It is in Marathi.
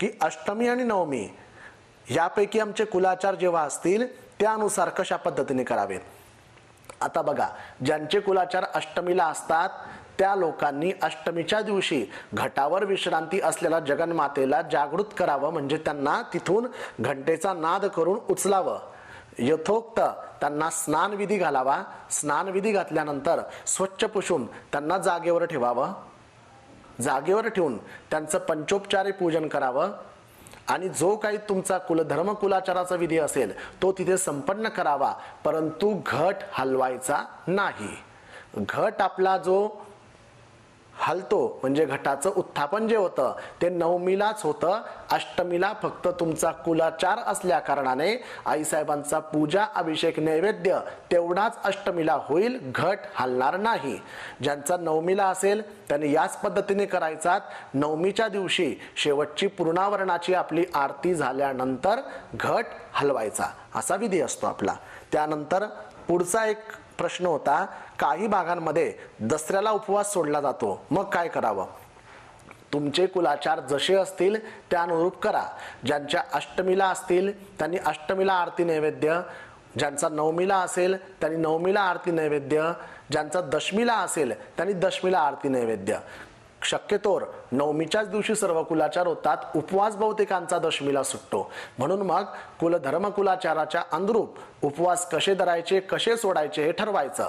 की अष्टमी आणि नवमी यापैकी आमचे कुलाचार जेव्हा असतील त्यानुसार कशा पद्धतीने करावेत? आता बघा ज्यांचे कुलाचार अष्टमीला असतात त्या लोकांनी अष्टमीच्या दिवशी घटावर विश्रांती असलेल्या जगन्मातेला जागृत करावं म्हणजे त्यांना तिथून घंटेचा नाद करून उचलावं. यथोक्त त्यांना स्नानविधी घालावा. स्नानविधी घातल्यानंतर स्वच्छ पुसून त्यांना जागेवर ठेवावं. जागेवर ठेवून त्यांचं पंचोपचारी पूजन करावं. आणि जो काही तुमचा कुलधर्म कुलाचाराचा विधी असेल तो तिथे संपन्न करावा. परंतु घट हलवायचा नाही. घट आपला जो हलतो म्हणजे घटाचं उत्थापन जे होतं ते नवमीलाच होतं. अष्टमीला फक्त तुमचा कुलाचार असल्या कारणाने आईसाहेबांचा पूजा अभिषेक नैवेद्य तेवढाच अष्टमीला होईल घट हलणार नाही. ज्यांचा नवमीला असेल त्यांनी याच पद्धतीने करायचा नवमीच्या दिवशी शेवटची पूर्णावरणाची आपली आरती झाल्यानंतर घट हलवायचा असा विधी असतो आपला. त्यानंतर पुढचा एक प्रश्न होता काही भागांमध्ये दसऱ्याला उपवास सोडला जातो. मग काय करावं? तुमचे कुलाचार जसे असतील त्यानुरूप करा. ज्यांच्या अष्टमीला असतील त्यांनी अष्टमीला आरती नैवेद्य. ज्यांचा नवमीला असेल त्यांनी नवमीला आरती नैवेद्य. ज्यांचा दशमीला असेल त्यांनी दशमीला आरती नैवेद्य. शक्यतोर नवमीच्याच दिवशी सर्व कुलाचार होतात उपवास बहुतेकांचा दशमीला सुटतो. म्हणून मग कुलधर्म कुलाचाराच्या अनुरूप उपवास कसे धरायचे कसे सोडायचे हे ठरवायचं.